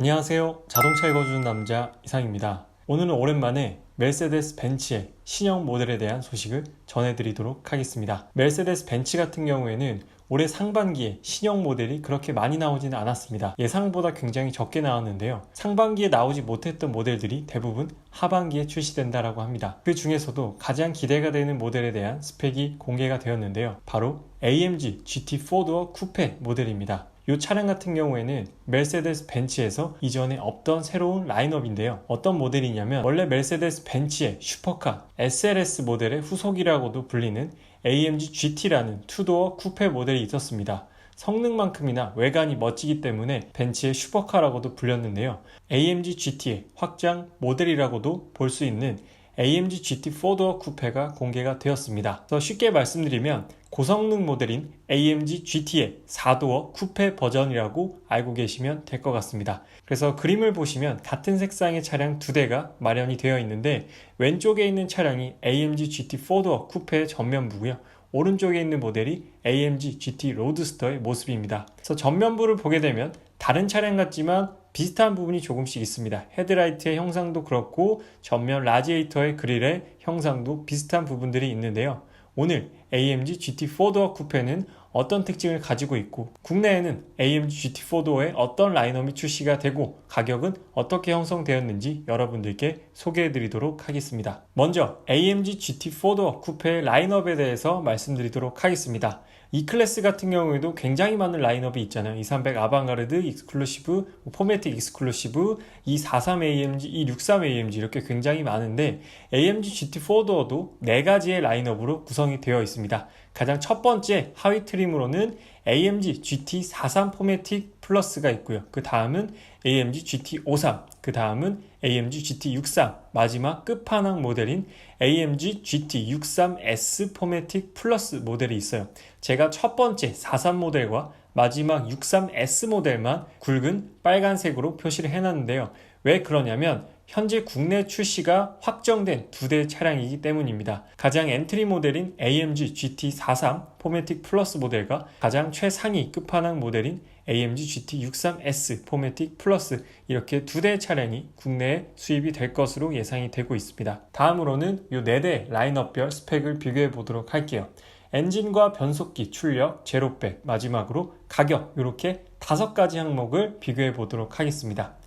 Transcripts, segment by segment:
안녕하세요. 자동차 읽어주는 남자 이상입니다. 오늘은 오랜만에 멜세데스 벤츠의 신형 모델에 대한 소식을 전해드리도록 하겠습니다. 멜세데스 벤츠 같은 경우에는 올해 상반기에 신형 모델이 그렇게 많이 나오지는 않았습니다. 예상보다 굉장히 적게 나왔는데요. 상반기에 나오지 못했던 모델들이 대부분 하반기에 출시된다라고 합니다. 그 중에서도 가장 기대가 되는 모델에 대한 스펙이 공개가 되었는데요. 바로 AMG GT4도어 쿠페 모델입니다. 이 차량 같은 경우에는 멜세데스 벤츠에서 이전에 없던 새로운 라인업인데요. 어떤 모델이냐면 원래 멜세데스 벤츠의 슈퍼카 SLS 모델의 후속이라고도 불리는 AMG GT라는 투도어 쿠페 모델이 있었습니다. 성능만큼이나 외관이 멋지기 때문에 벤츠의 슈퍼카라고도 불렸는데요. AMG GT의 확장 모델이라고도 볼 수 있는 AMG GT 4 도어 쿠페가 공개가 되었습니다. 그래서 쉽게 말씀드리면 고성능 모델인 AMG GT의 4도어 쿠페 버전이라고 알고 계시면 될 것 같습니다. 그래서 그림을 보시면 같은 색상의 차량 두 대가 마련이 되어 있는데 왼쪽에 있는 차량이 AMG GT 4 도어 쿠페의 전면부고요. 오른쪽에 있는 모델이 AMG GT 로드스터의 모습입니다. 그래서 전면부를 보게 되면 다른 차량 같지만 비슷한 부분이 조금씩 있습니다. 헤드라이트의 형상도 그렇고 전면 라지에이터의 그릴의 형상도 비슷한 부분들이 있는데요. 오늘 AMG GT4도어 쿠페는 어떤 특징을 가지고 있고 국내에는 AMG GT4도어의 어떤 라인업이 출시가 되고 가격은 어떻게 형성되었는지 여러분들께 소개해 드리도록 하겠습니다. 먼저 AMG GT4도어 쿠페의 라인업에 대해서 말씀드리도록 하겠습니다. 이 클래스 같은 경우에도 굉장히 많은 라인업이 있잖아요. 230 아방가르드, 익스클루시브, 포매틱 익스클루시브, 243 AMG, 263 AMG 이렇게 굉장히 많은데 AMG GT4도어도 4가지의 라인업으로 구성이 되어 있습니다. 가장 첫 번째 하위 트림으로는 AMG GT43 포매틱 플러스가 있고요. 그 다음은 AMG GT53, 그 다음은 AMG GT63, 마지막 끝판왕 모델인 AMG GT63S 포매틱 플러스 모델이 있어요. 제가 첫 번째 43 모델과 마지막 63S 모델만 굵은 빨간색으로 표시를 해놨는데요. 왜 그러냐면 현재 국내 출시가 확정된 두 대 차량이기 때문입니다. 가장 엔트리 모델인 AMG GT43 포매틱 플러스 모델과 가장 최상위 끝판왕 모델인 AMG GT63S 포매틱 플러스 이렇게 두 대 차량이 국내에 수입이 될 것으로 예상이 되고 있습니다. 다음으로는 이 네 대 라인업별 스펙을 비교해 보도록 할게요. 엔진과 변속기, 출력, 제로백, 마지막으로 가격 이렇게 다섯 가지 항목을 비교해 보도록 하겠습니다.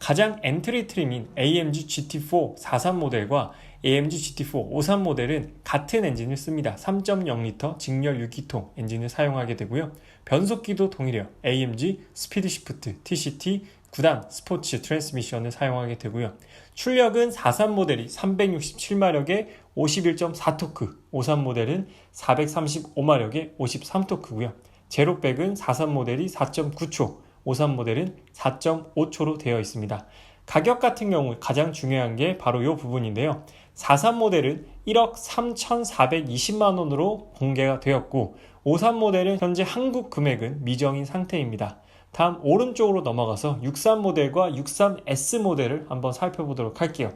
가장 엔트리 트림인 AMG GT4 43 모델과 AMG GT4 53 모델은 같은 엔진을 씁니다. 3.0L 직렬 6기통 엔진을 사용하게 되고요. 변속기도 동일해요. AMG 스피드 시프트 TCT 9단 스포츠 트랜스미션을 사용하게 되고요. 출력은 43 모델이 367마력에 51.4토크, 53 모델은 435마력에 53토크고요. 제로백은 43 모델이 4.9초, 53 모델은 4.5초로 되어 있습니다. 가격 같은 경우 가장 중요한 게 바로 이 부분인데요. 43 모델은 1억 3,420만 원으로 공개가 되었고 53 모델은 현재 한국 금액은 미정인 상태입니다. 다음 오른쪽으로 넘어가서 63 모델과 63S 모델을 한번 살펴보도록 할게요.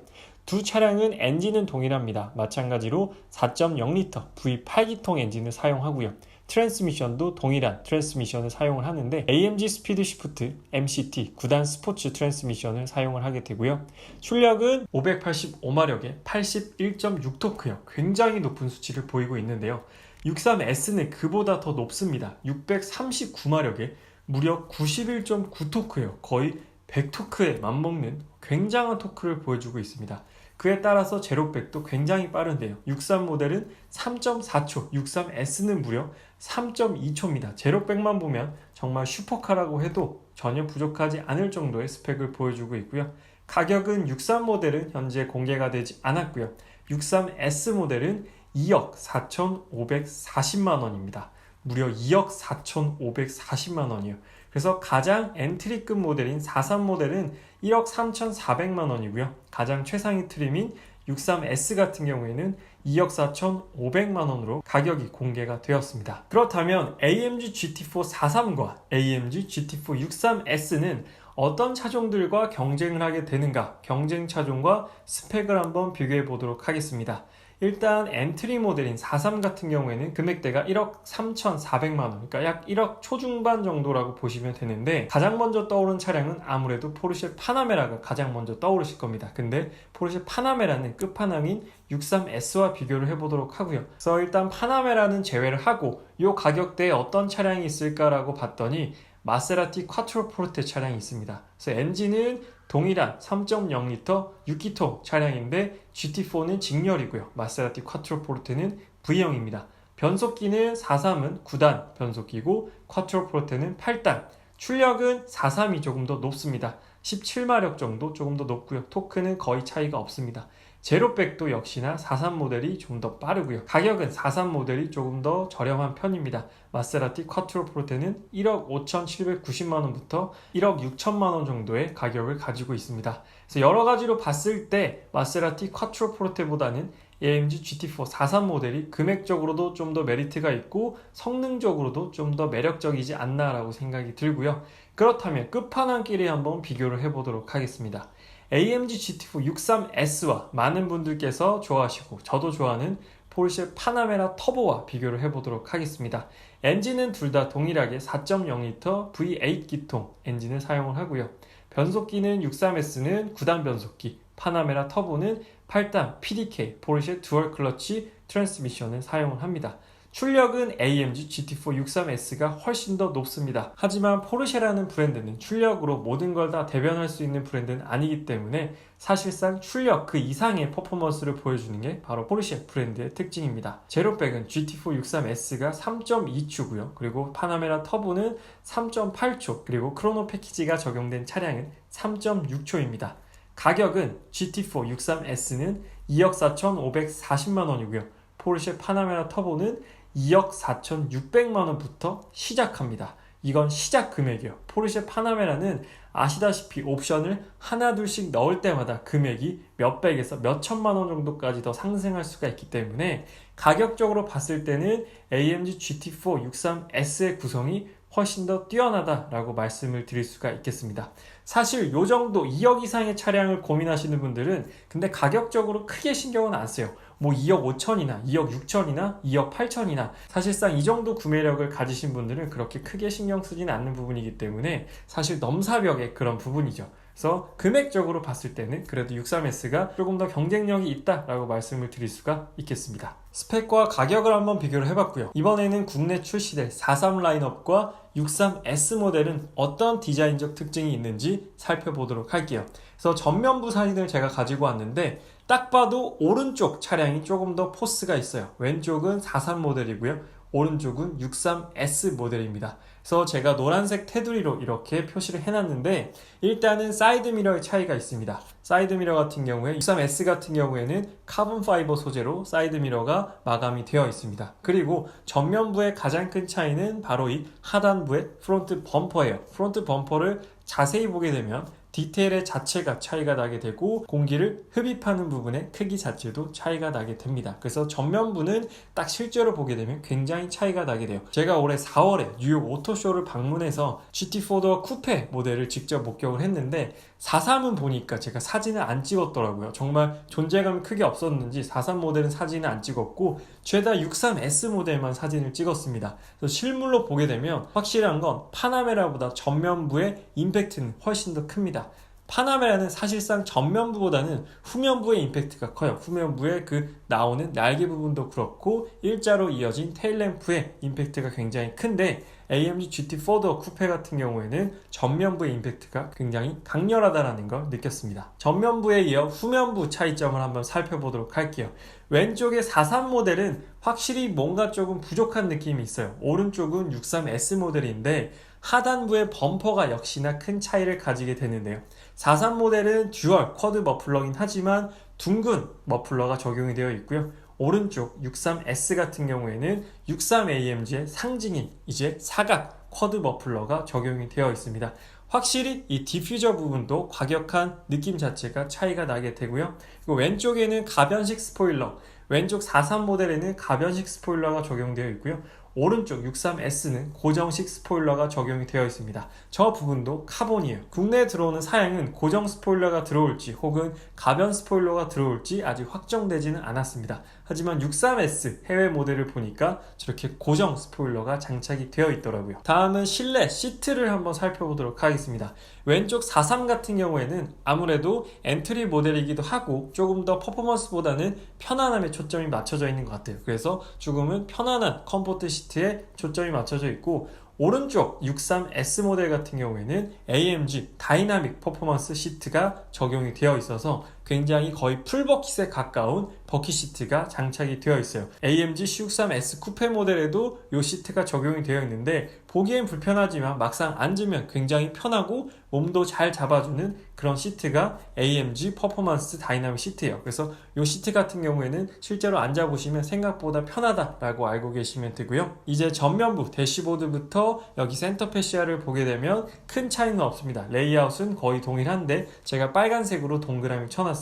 두 차량은 엔진은 동일합니다. 마찬가지로 4.0L V8기통 엔진을 사용하고요. 트랜스미션도 동일한 트랜스미션을 사용을 하는데 AMG 스피드 시프트 MCT 9단 스포츠 트랜스미션을 사용을 하게 되고요. 출력은 585마력에 81.6토크요. 굉장히 높은 수치를 보이고 있는데요. 63S는 그보다 더 높습니다. 639마력에 무려 91.9토크예요. 거의 100토크에 맞먹는 굉장한 토크를 보여주고 있습니다. 그에 따라서 제로백도 굉장히 빠른데요. 63 모델은 3.4초, 63S는 무려 3.2초입니다. 제로백만 보면 정말 슈퍼카라고 해도 전혀 부족하지 않을 정도의 스펙을 보여주고 있고요. 가격은 63 모델은 현재 공개가 되지 않았고요. 63S 모델은 2억 4,540만 원입니다. 무려 2억 4,540만 원이에요. 그래서 가장 엔트리급 모델인 43 모델은 1억 3,400만 원이고요. 가장 최상위 트림인 63S 같은 경우에는 2억 4,500만 원으로 가격이 공개가 되었습니다. 그렇다면 AMG GT4 43과 AMG GT4 63S는 어떤 차종들과 경쟁을 하게 되는가? 경쟁 차종과 스펙을 한번 비교해 보도록 하겠습니다. 일단 엔트리 모델인 43 같은 경우에는 금액대가 1억 3,400만 원, 그러니까 약 1억 초중반 정도라고 보시면 되는데 가장 먼저 떠오른 차량은 아무래도 포르쉐 파나메라가 가장 먼저 떠오르실 겁니다. 근데 포르쉐 파나메라는 끝판왕인 63S와 비교를 해보도록 하고요. 그래서 일단 파나메라는 제외를 하고 이 가격대에 어떤 차량이 있을까라고 봤더니 마세라티 콰트로 포르테 차량이 있습니다. 그래서 엔진은 동일한 3.0L 6기통 차량인데 GT4는 직렬이고요. 마세라티 콰트로 포르테는 V형입니다. 변속기는 43은 9단 변속기고 콰트로 포르테는 8단. 출력은 43이 조금 더 높습니다. 17마력 정도 조금 더 높고요. 토크는 거의 차이가 없습니다. 제로백도 역시나 43 모델이 좀 더 빠르고요. 가격은 43 모델이 조금 더 저렴한 편입니다. 마세라티 쿼트로 포르테는 1억 5,790만 원부터 1억 6천만 원 정도의 가격을 가지고 있습니다. 그래서 여러 가지로 봤을 때 마세라티 쿼트로 포르테보다는 AMG GT4 43 모델이 금액적으로도 좀 더 메리트가 있고 성능적으로도 좀 더 매력적이지 않나라고 생각이 들고요. 그렇다면 끝판왕끼리 한번 비교를 해보도록 하겠습니다. AMG GT4 63S와 많은 분들께서 좋아하시고 저도 좋아하는 포르쉐 파나메라 터보와 비교를 해보도록 하겠습니다. 엔진은 둘 다 동일하게 4.0L V8 기통 엔진을 사용을 하고요. 변속기는 63S는 9단 변속기, 파나메라 터보는 8단 PDK 포르쉐 듀얼 클러치 트랜스미션을 사용을 합니다. 출력은 AMG GT4 63S가 훨씬 더 높습니다. 하지만 포르쉐라는 브랜드는 출력으로 모든 걸 다 대변할 수 있는 브랜드는 아니기 때문에 사실상 출력 그 이상의 퍼포먼스를 보여주는 게 바로 포르쉐 브랜드의 특징입니다. 제로백은 GT4 63S가 3.2초고요. 그리고 파나메라 터보는 3.8초, 그리고 크로노 패키지가 적용된 차량은 3.6초입니다. 가격은 GT4 63S는 2억 4,540만 원이고요. 포르쉐 파나메라 터보는 2억 4,600만 원부터 시작합니다. 이건 시작 금액이에요. 포르쉐 파나메라는 아시다시피 옵션을 하나 둘씩 넣을 때마다 금액이 몇백에서 몇천만 원 정도까지 더 상승할 수가 있기 때문에 가격적으로 봤을 때는 AMG GT4 63S의 구성이 훨씬 더 뛰어나다라고 말씀을 드릴 수가 있겠습니다. 사실 요 정도 2억 이상의 차량을 고민하시는 분들은 근데 가격적으로 크게 신경은 안 써요. 뭐 2억 5천이나 2억 6천이나 2억 8천이나 사실상 이 정도 구매력을 가지신 분들은 그렇게 크게 신경 쓰지는 않는 부분이기 때문에 사실 넘사벽의 그런 부분이죠. 그래서 금액적으로 봤을 때는 그래도 63S가 조금 더 경쟁력이 있다라고 말씀을 드릴 수가 있겠습니다. 스펙과 가격을 한번 비교를 해봤고요. 이번에는 국내 출시될 43 라인업과 63S 모델은 어떤 디자인적 특징이 있는지 살펴보도록 할게요. 그래서 전면부 사진을 제가 가지고 왔는데 딱 봐도 오른쪽 차량이 조금 더 포스가 있어요. 왼쪽은 43 모델이고요. 오른쪽은 63S 모델입니다. 그래서 제가 노란색 테두리로 이렇게 표시를 해놨는데 일단은 사이드 미러의 차이가 있습니다. 사이드 미러 같은 경우에 63S 같은 경우에는 카본 파이버 소재로 사이드 미러가 마감이 되어 있습니다. 그리고 전면부의 가장 큰 차이는 바로 이 하단부의 프론트 범퍼예요. 프론트 범퍼를 자세히 보게 되면 디테일의 자체가 차이가 나게 되고 공기를 흡입하는 부분의 크기 자체도 차이가 나게 됩니다. 그래서 전면부는 딱 실제로 보게 되면 굉장히 차이가 나게 돼요. 제가 올해 4월에 뉴욕 오토쇼를 방문해서 GT4더 쿠페 모델을 직접 목격을 했는데 43은 보니까 제가 사진을 안 찍었더라고요. 정말 존재감이 크게 없었는지 43 모델은 사진을 안 찍었고 죄다 63S 모델만 사진을 찍었습니다. 그래서 실물로 보게 되면 확실한 건 파나메라보다 전면부의 임팩트는 훨씬 더 큽니다. 파나메라는 사실상 전면부보다는 후면부의 임팩트가 커요. 후면부의 그 나오는 날개 부분도 그렇고 일자로 이어진 테일램프의 임팩트가 굉장히 큰데 AMG GT4더 쿠페 같은 경우에는 전면부의 임팩트가 굉장히 강렬하다는 걸 느꼈습니다. 전면부에 이어 후면부 차이점을 한번 살펴보도록 할게요. 왼쪽의 43 모델은 확실히 뭔가 조금 부족한 느낌이 있어요. 오른쪽은 63S 모델인데 하단부의 범퍼가 역시나 큰 차이를 가지게 되는데요. 43 모델은 듀얼 쿼드 머플러긴 하지만 둥근 머플러가 적용이 되어 있고요. 오른쪽 63S 같은 경우에는 63AMG의 상징인 이제 사각 쿼드 머플러가 적용이 되어 있습니다. 확실히 이 디퓨저 부분도 과격한 느낌 자체가 차이가 나게 되고요. 그리고 왼쪽에는 가변식 스포일러, 왼쪽 43 모델에는 가변식 스포일러가 적용되어 있고요. 오른쪽 63S는 고정식 스포일러가 적용이 되어 있습니다. 저 부분도 카본이에요. 국내에 들어오는 사양은 고정 스포일러가 들어올지 혹은 가변 스포일러가 들어올지 아직 확정되지는 않았습니다. 하지만 63S 해외 모델을 보니까 저렇게 고정 스포일러가 장착이 되어 있더라고요. 다음은 실내 시트를 한번 살펴보도록 하겠습니다. 왼쪽 43 같은 경우에는 아무래도 엔트리 모델이기도 하고 조금 더 퍼포먼스보다는 편안함에 초점이 맞춰져 있는 것 같아요. 그래서 조금은 편안한 컴포트 시트에 초점이 맞춰져 있고 오른쪽 63S 모델 같은 경우에는 AMG 다이나믹 퍼포먼스 시트가 적용이 되어 있어서 굉장히 거의 풀 버킷에 가까운 버킷 시트가 장착이 되어 있어요. AMG C63S 쿠페 모델에도 이 시트가 적용이 되어 있는데 보기엔 불편하지만 막상 앉으면 굉장히 편하고 몸도 잘 잡아주는 그런 시트가 AMG 퍼포먼스 다이나믹 시트예요. 그래서 이 시트 같은 경우에는 실제로 앉아보시면 생각보다 편하다라고 알고 계시면 되고요. 이제 전면부 대시보드부터 여기 센터 패시아를 보게 되면 큰 차이는 없습니다. 레이아웃은 거의 동일한데 제가 빨간색으로 동그라미 쳐놨어요.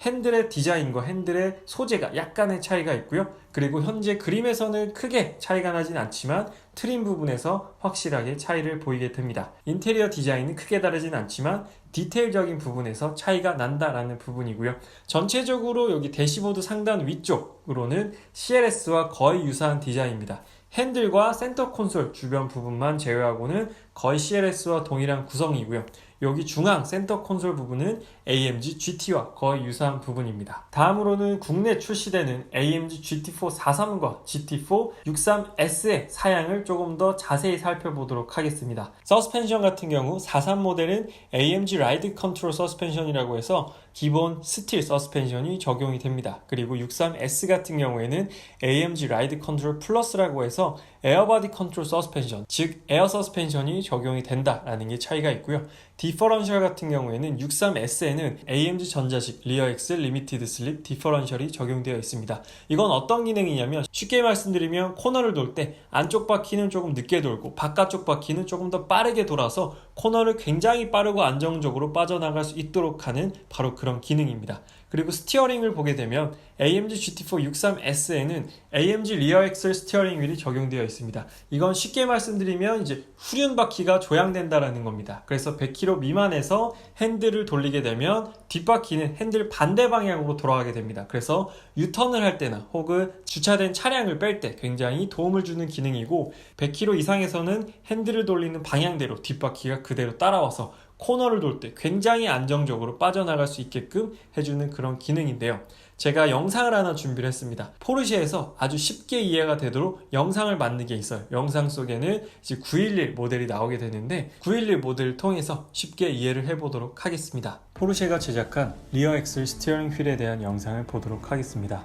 핸들의 디자인과 핸들의 소재가 약간의 차이가 있고요. 그리고 현재 그림에서는 크게 차이가 나진 않지만 트림 부분에서 확실하게 차이를 보이게 됩니다. 인테리어 디자인은 크게 다르진 않지만 디테일적인 부분에서 차이가 난다라는 부분이고요. 전체적으로 여기 대시보드 상단 위쪽으로는 CLS와 거의 유사한 디자인입니다. 핸들과 센터 콘솔 주변 부분만 제외하고는 거의 CLS와 동일한 구성이고요. 여기 중앙 센터 콘솔 부분은 AMG GT와 거의 유사한 부분입니다. 다음으로는 국내 출시되는 AMG GT4 43과 GT4 63S의 사양을 조금 더 자세히 살펴보도록 하겠습니다. 서스펜션 같은 경우 43 모델은 AMG 라이드 컨트롤 서스펜션이라고 해서 기본 스틸 서스펜션이 적용이 됩니다. 그리고 63S 같은 경우에는 AMG 라이드 컨트롤 플러스라고 해서 에어바디 컨트롤 서스펜션, 즉 에어 서스펜션이 적용이 된다라는 게 차이가 있고요. 디퍼런셜 같은 경우에는 63S에는 AMG 전자식 리어 엑셀 리미티드 슬립 디퍼런셜이 적용되어 있습니다. 이건 어떤 기능이냐면 쉽게 말씀드리면 코너를 돌 때 안쪽 바퀴는 조금 늦게 돌고 바깥쪽 바퀴는 조금 더 빠르게 돌아서 코너를 굉장히 빠르고 안정적으로 빠져나갈 수 있도록 하는 바로 그런 기능입니다. 그리고 스티어링을 보게 되면 AMG GT4 63S에는 AMG 리어 엑셀 스티어링 휠이 적용되어 있습니다. 이건 쉽게 말씀드리면 이제 후륜 바퀴가 조향된다라는 겁니다. 그래서 100km 미만에서 핸들을 돌리게 되면 뒷바퀴는 핸들 반대 방향으로 돌아가게 됩니다. 그래서 유턴을 할 때나 혹은 주차된 차량을 뺄 때 굉장히 도움을 주는 기능이고 100km 이상에서는 핸들을 돌리는 방향대로 뒷바퀴가 그대로 따라와서 코너를 돌 때 굉장히 안정적으로 빠져나갈 수 있게끔 해주는 그런 기능인데요. 제가 영상을 하나 준비를 했습니다. 포르쉐에서 아주 쉽게 이해가 되도록 영상을 만든 게 있어요. 영상 속에는 이제 911 모델이 나오게 되는데 911 모델을 통해서 쉽게 이해를 해보도록 하겠습니다. 포르쉐가 제작한 리어 엑셀 스티어링 휠에 대한 영상을 보도록 하겠습니다.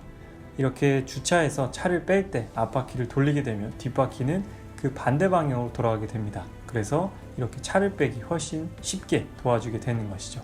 이렇게 주차해서 차를 뺄 때 앞바퀴를 돌리게 되면 뒷바퀴는 그 반대 방향으로 돌아가게 됩니다. 그래서 이렇게 차를 빼기 훨씬 쉽게 도와주게 되는 것이죠.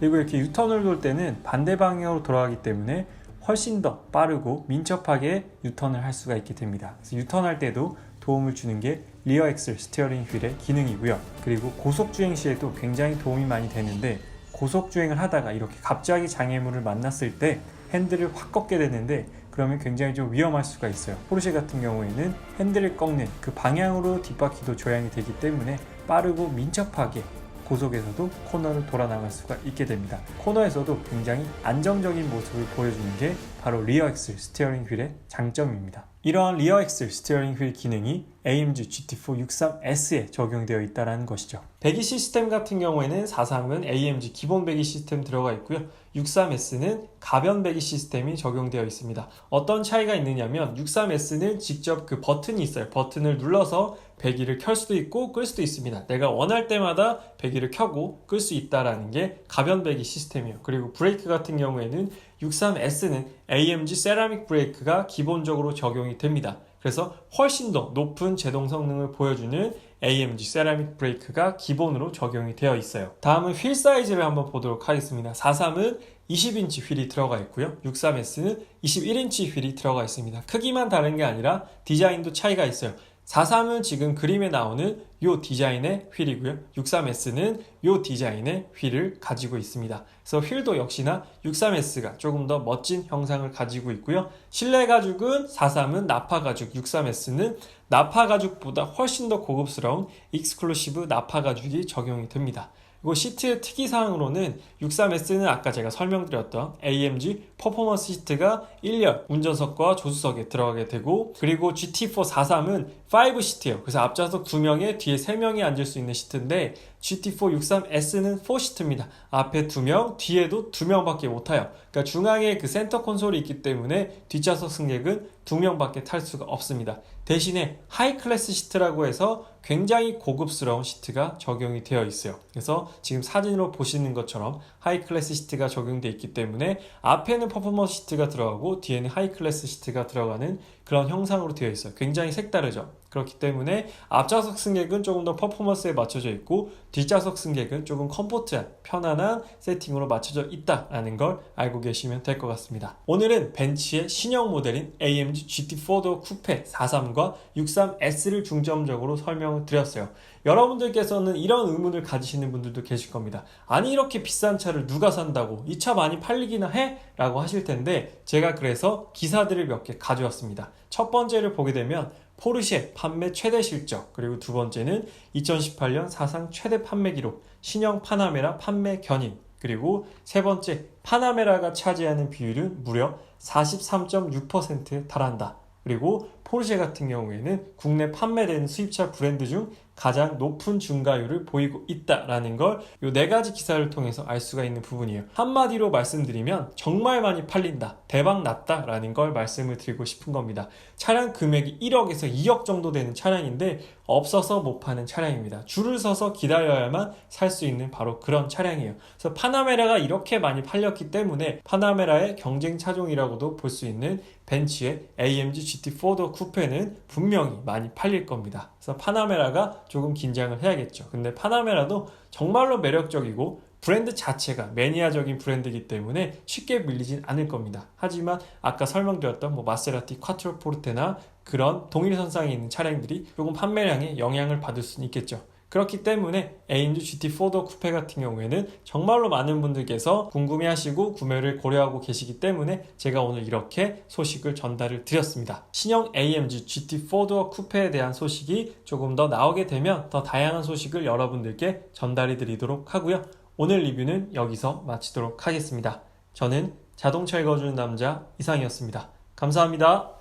그리고 이렇게 유턴을 돌 때는 반대 방향으로 돌아가기 때문에 훨씬 더 빠르고 민첩하게 유턴을 할 수가 있게 됩니다. 그래서 유턴할 때도 도움을 주는 게 리어 엑셀 스티어링 휠의 기능이고요. 그리고 고속 주행 시에도 굉장히 도움이 많이 되는데 고속 주행을 하다가 이렇게 갑자기 장애물을 만났을 때 핸들을 확 꺾게 되는데 그러면 굉장히 좀 위험할 수가 있어요. 포르쉐 같은 경우에는 핸들을 꺾는 그 방향으로 뒷바퀴도 조향이 되기 때문에 빠르고 민첩하게 고속에서도 코너를 돌아 나갈 수가 있게 됩니다. 코너에서도 굉장히 안정적인 모습을 보여주는 게 바로 리어 엑셀 스티어링 휠의 장점입니다. 이러한 리어 엑셀 스티어링 휠 기능이 AMG GT4 63S에 적용되어 있다는 것이죠. 배기 시스템 같은 경우에는 43은 AMG 기본 배기 시스템 들어가 있고요. 63S는 가변 배기 시스템이 적용되어 있습니다. 어떤 차이가 있느냐면 63S는 직접 그 버튼이 있어요. 버튼을 눌러서 배기를 켤 수도 있고 끌 수도 있습니다. 내가 원할 때마다 배기를 켜고 끌 수 있다라는 게 가변 배기 시스템이에요. 그리고 브레이크 같은 경우에는 63S는 AMG 세라믹 브레이크가 기본적으로 적용이 됩니다. 그래서 훨씬 더 높은 제동 성능을 보여주는 AMG 세라믹 브레이크가 기본으로 적용이 되어 있어요. 다음은 휠 사이즈를 한번 보도록 하겠습니다. 43은 20인치 휠이 들어가 있고요. 63S는 21인치 휠이 들어가 있습니다. 크기만 다른 게 아니라 디자인도 차이가 있어요. 43은 지금 그림에 나오는 이 디자인의 휠이고요. 63S는 이 디자인의 휠을 가지고 있습니다. 그래서 휠도 역시나 63S가 조금 더 멋진 형상을 가지고 있고요. 실내 가죽은 43은 나파 가죽, 63S는 나파 가죽보다 훨씬 더 고급스러운 익스클루시브 나파 가죽이 적용이 됩니다. 그리고 시트의 특이사항으로는 63S는 아까 제가 설명드렸던 AMG 퍼포먼스 시트가 1열 운전석과 조수석에 들어가게 되고 그리고 GT4 43은 5 시트예요. 그래서 앞좌석 2명에 뒤에 3명이 앉을 수 있는 시트인데 GT4 63S는 4 시트입니다. 앞에 2명, 뒤에도 2명밖에 못 타요. 그러니까 중앙에 그 센터 콘솔이 있기 때문에 뒷좌석 승객은 2명밖에 탈 수가 없습니다. 대신에 하이 클래스 시트라고 해서 굉장히 고급스러운 시트가 적용이 되어 있어요. 그래서 지금 사진으로 보시는 것처럼 하이 클래스 시트가 적용되어 있기 때문에 앞에는 퍼포먼스 시트가 들어가고 뒤에는 하이 클래스 시트가 들어가는 그런 형상으로 되어 있어요. 굉장히 색다르죠. 그렇기 때문에 앞좌석 승객은 조금 더 퍼포먼스에 맞춰져 있고 뒷좌석 승객은 조금 컴포트한 편안한 세팅으로 맞춰져 있다라는 걸 알고 계시면 될 것 같습니다. 오늘은 벤츠의 신형 모델인 AMG GT4도 쿠페 43과 63S를 중점적으로 설명을 드렸어요. 여러분들께서는 이런 의문을 가지시는 분들도 계실 겁니다. 아니 이렇게 비싼 차를 누가 산다고 이 차 많이 팔리기나 해? 라고 하실 텐데 제가 그래서 기사들을 몇 개 가져왔습니다. 첫 번째를 보게 되면 포르쉐 판매 최대 실적 그리고 두 번째는 2018년 사상 최대 판매 기록 신형 파나메라 판매 견인 그리고 세 번째 파나메라가 차지하는 비율은 무려 43.6%에 달한다. 그리고 포르쉐 같은 경우에는 국내 판매되는 수입차 브랜드 중 가장 높은 중가율을 보이고 있다라는 걸 이 네 가지 기사를 통해서 알 수가 있는 부분이에요. 한마디로 말씀드리면 정말 많이 팔린다, 대박 났다라는 걸 말씀을 드리고 싶은 겁니다. 차량 금액이 1억에서 2억 정도 되는 차량인데 없어서 못 파는 차량입니다. 줄을 서서 기다려야만 살 수 있는 바로 그런 차량이에요. 그래서 파나메라가 이렇게 많이 팔렸기 때문에 파나메라의 경쟁 차종이라고도 볼 수 있는 벤츠의 AMG GT4도 쿠페는 분명히 많이 팔릴 겁니다. 그래서 파나메라가 조금 긴장을 해야겠죠. 근데 파나메라도 정말로 매력적이고 브랜드 자체가 매니아적인 브랜드이기 때문에 쉽게 밀리진 않을 겁니다. 하지만 아까 설명드렸던 뭐 마세라티 콰트로 포르테나 그런 동일선상에 있는 차량들이 조금 판매량에 영향을 받을 수는 있겠죠. 그렇기 때문에 AMG GT4도 쿠페 같은 경우에는 정말로 많은 분들께서 궁금해하시고 구매를 고려하고 계시기 때문에 제가 오늘 이렇게 소식을 전달을 드렸습니다. 신형 AMG GT4도 쿠페에 대한 소식이 조금 더 나오게 되면 더 다양한 소식을 여러분들께 전달해 드리도록 하고요. 오늘 리뷰는 여기서 마치도록 하겠습니다. 저는 자동차 읽어주는 남자 이상이었습니다. 감사합니다.